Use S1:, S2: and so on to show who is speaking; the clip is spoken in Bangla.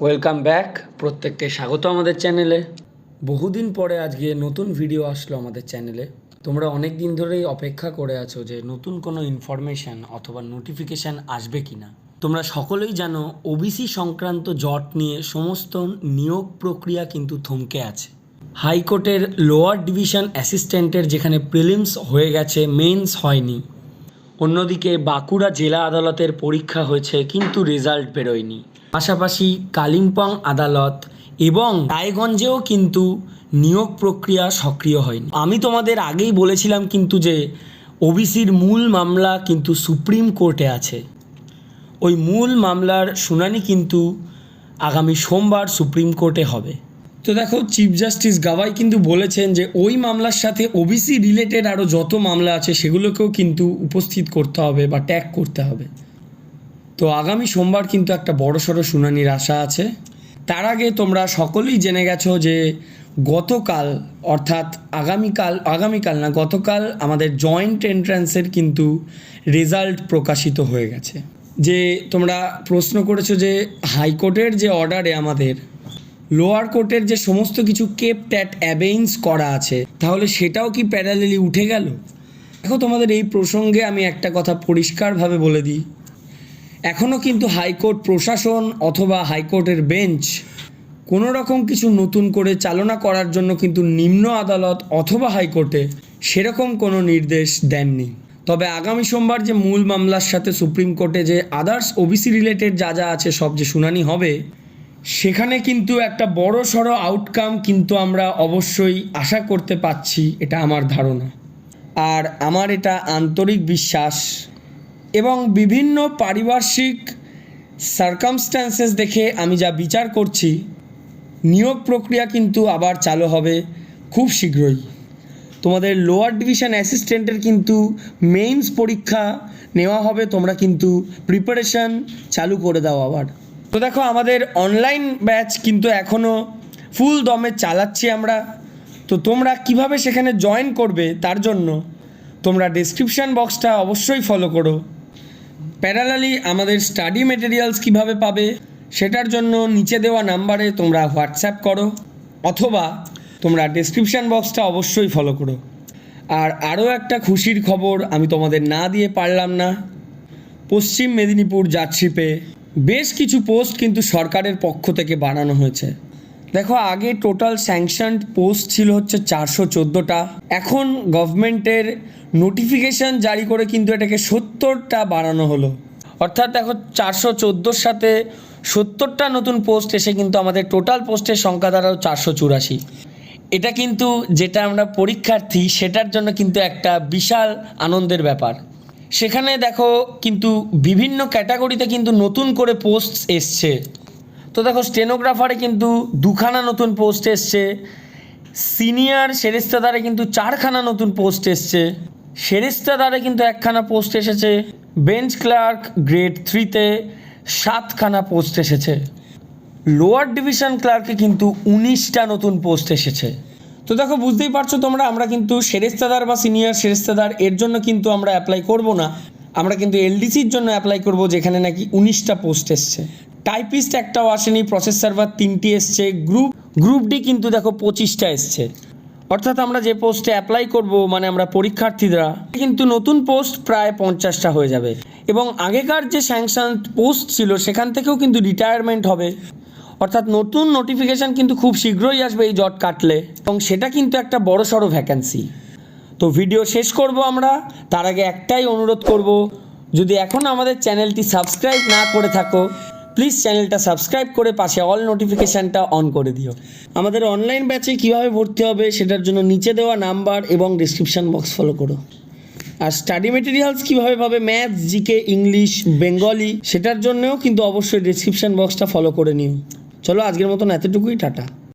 S1: ওয়েলকাম ব্যাক প্রত্যেককে স্বাগত আমাদের চ্যানেলে বহুদিন পরে আজকে নতুন ভিডিও আসলো আমাদের চ্যানেলে তোমরা অনেক দিন ধরেই অপেক্ষা করে আছো যে নতুন কোনো ইনফরমেশান অথবা নোটিফিকেশান আসবে কি না তোমরা সকলেই জানো ওবিসি সংক্রান্ত জট নিয়ে সমস্ত নিয়োগ প্রক্রিয়া কিন্তু থমকে আছে। হাইকোর্টের লোয়ার ডিভিশন অ্যাসিস্ট্যান্টের যেখানে প্রিলিমস হয়ে গেছে মেন্স হয়নি। অন্যদিকে বাঁকুড়া জেলা আদালতের পরীক্ষা হয়েছে, কিন্তু রেজাল্ট বেরোয়নি। পাশাপাশি কালিম্পং আদালত এবং রায়গঞ্জেও কিন্তু নিয়োগ প্রক্রিয়া সক্রিয় হয়নি। আমি তোমাদের আগেই বলেছিলাম কিন্তু যে, ওবিসির মূল মামলা কিন্তু সুপ্রিম কোর্টে আছে। ওই মূল মামলার শুনানি কিন্তু আগামী সোমবার সুপ্রিম কোর্টে হবে। তো দেখো চিফ জাস্টিস গাওয়াই কিন্তু বলেছেন যে, ওই মামলার সাথে ওবিসি রিলেটেড আরও যত মামলা আছে, সেগুলোকেও কিন্তু উপস্থিত করতে হবে বা ট্যাগ করতে হবে। তো আগামী সোমবার কিন্তু একটা বড়সড় শুনানির আশা আছে। তার আগে তোমরা সকলেই জেনে গেছো যে, গতকাল, অর্থাৎ আগামীকাল আগামীকাল না, গতকাল আমাদের জয়েন্ট এন্ট্রান্সের কিন্তু রেজাল্ট প্রকাশিত হয়ে গেছে। যে তোমরা প্রশ্ন করেছ যে, হাইকোর্টের যে অর্ডারে আমাদের লোয়ার কোর্টের যে সমস্ত কিছু কেপ ট্যাট অ্যাবেইন্স করা আছে, তাহলে সেটাও কি প্যারালেলি উঠে গেল? দেখো তোমাদের এই প্রসঙ্গে আমি একটা কথা পরিষ্কারভাবে বলে দিই। এখনও কিন্তু হাইকোর্ট প্রশাসন অথবা হাইকোর্টের বেঞ্চ কোনো রকম কিছু নতুন করে চালনা করার জন্য কিন্তু নিম্ন আদালত অথবা হাইকোর্টে সেরকম কোনো নির্দেশ দেননি। তবে আগামী সোমবার যে মূল মামলার সাথে সুপ্রিম কোর্টে যে আদার্স ওবিসি রিলেটেড যা যা আছে সব যে শুনানি হবে সেখানে কিন্তু একটা বড় সড়ো আউটকাম কিন্তু আমরা অবশ্যই আশা করতে পাচ্ছি, এটা আমার ধারণা। আর আমার এটা আন্তরিক বিশ্বাস এবং বিভিন্ন পারিপার্শ্বিক সার্কামস্ট্যান্সেস দেখে আমি যা বিচার করছি, নিয়োগ প্রক্রিয়া কিন্তু আবার চালু হবে খুব শীঘ্রই। তোমাদের লোয়ার ডিভিশন অ্যাসিস্ট্যান্টের কিন্তু মেইনস পরীক্ষা নেওয়া হবে, তোমরা কিন্তু প্রিপারেশান চালু করে দাও আবার। তো দেখো, আমাদের অনলাইন ব্যাচ কিন্তু এখনও ফুল দমে চালাচ্ছি আমরা। তো তোমরা কীভাবে সেখানে জয়েন করবে তার জন্য তোমরা ডেসক্রিপশান বক্সটা অবশ্যই ফলো করো। প্যারালালি আমাদের স্টাডি মেটেরিয়ালস কীভাবে পাবে সেটার জন্য নিচে দেওয়া নাম্বারে তোমরা হোয়াটসঅ্যাপ করো, অথবা তোমরা ডেসক্রিপশান বক্সটা অবশ্যই ফলো করো। আর আরও একটা খুশির খবর, আমি তোমাদের না দিয়ে পারলাম না। পশ্চিম মেদিনীপুর জার্সিপে বেশ কিছু পোস্ট কিন্তু সরকারের পক্ষ থেকে বানানো হয়েছে। দেখো, আগে টোটাল স্যাংশনড পোস্ট ছিল হচ্ছে চারশো চোদ্দোটা। এখন গভর্নমেন্টের নোটিফিকেশান জারি করে কিন্তু এটাকে সত্তরটা বাড়ানো হলো। অর্থাৎ দেখো, চারশো চোদ্দোর সাথে সত্তরটা নতুন পোস্ট এসে কিন্তু আমাদের টোটাল পোস্টের সংখ্যা দাঁড়াও চারশো চুরাশি। এটা কিন্তু যেটা আমরা পরীক্ষার্থী, সেটার জন্য কিন্তু একটা বিশাল আনন্দের ব্যাপার। সেখানে দেখো কিন্তু বিভিন্ন ক্যাটাগরিতে কিন্তু নতুন করে পোস্ট এসছে। তো দেখো স্টেনোগ্রাফারে কিন্তু দুখানা নতুন পোস্ট এসছে। সিনিয়র সেরেস্তাদারে কিন্তু চারখানা নতুন পোস্ট এসছে। সেরেস্তাদারে কিন্তু একখানা পোস্ট এসেছে। বেঞ্চ ক্লার্ক গ্রেড থ্রিতে সাতখানা পোস্ট এসেছে। লোয়ার ডিভিশন ক্লার্কে কিন্তু উনিশটা নতুন পোস্ট এসেছে। তো দেখো, বুঝতেই পারছ তোমরা, আমরা কিন্তু সেরেস্তাদার বা সিনিয়র সেরেস্তাদার, এর জন্য কিন্তু আমরা অ্যাপ্লাই করব না। আমরা কিন্তু এলডিসির জন্য অ্যাপ্লাই করব, যেখানে নাকি উনিশটা পোস্ট এসছে। টাইপিস্ট একটাও আসেনি প্রসেস সার্ভার তিনটি এসছে গ্রুপ গ্রুপ ডি কিন্তু দেখো পঁচিশটা এসছে। অর্থাৎ আমরা যে পোস্টে অ্যাপ্লাই করব মানে আমরা পরীক্ষার্থীরা, কিন্তু নতুন পোস্ট প্রায় পঞ্চাশটা হয়ে যাবে। এবং আগেকার যে স্যাংশন পোস্ট ছিল, সেখান থেকেও কিন্তু রিটায়ারমেন্ট হবে। অর্থাৎ নতুন নোটিফিকেশান কিন্তু খুব শীঘ্রই আসবে এই জট কাটলে। এবং সেটা কিন্তু একটা বড় সড়ো ভ্যাকেন্সি তো ভিডিও শেষ করব আমরা। তার আগে একটাই অনুরোধ করব, যদি এখন আমাদের চ্যানেলটি সাবস্ক্রাইব না করে থাকো প্লিজ চ্যানেলটা সাবস্ক্রাইব করে পাশে অল নোটিফিকেশানটা অন করে দিও। আমাদের অনলাইন ব্যাচে কীভাবে ভর্তি হবে সেটার জন্য নিচে দেওয়া নাম্বার এবং ডিসক্রিপশান বক্স ফলো করো। আর স্টাডি মেটেরিয়ালস কীভাবে পাবে ম্যাথস জিকে ইংলিশ বেঙ্গলি সেটার জন্যও কিন্তু অবশ্যই ডিসক্রিপশান বক্সটা ফলো করে নিও। চলো আজকের মতন এতটুকুই টাটা।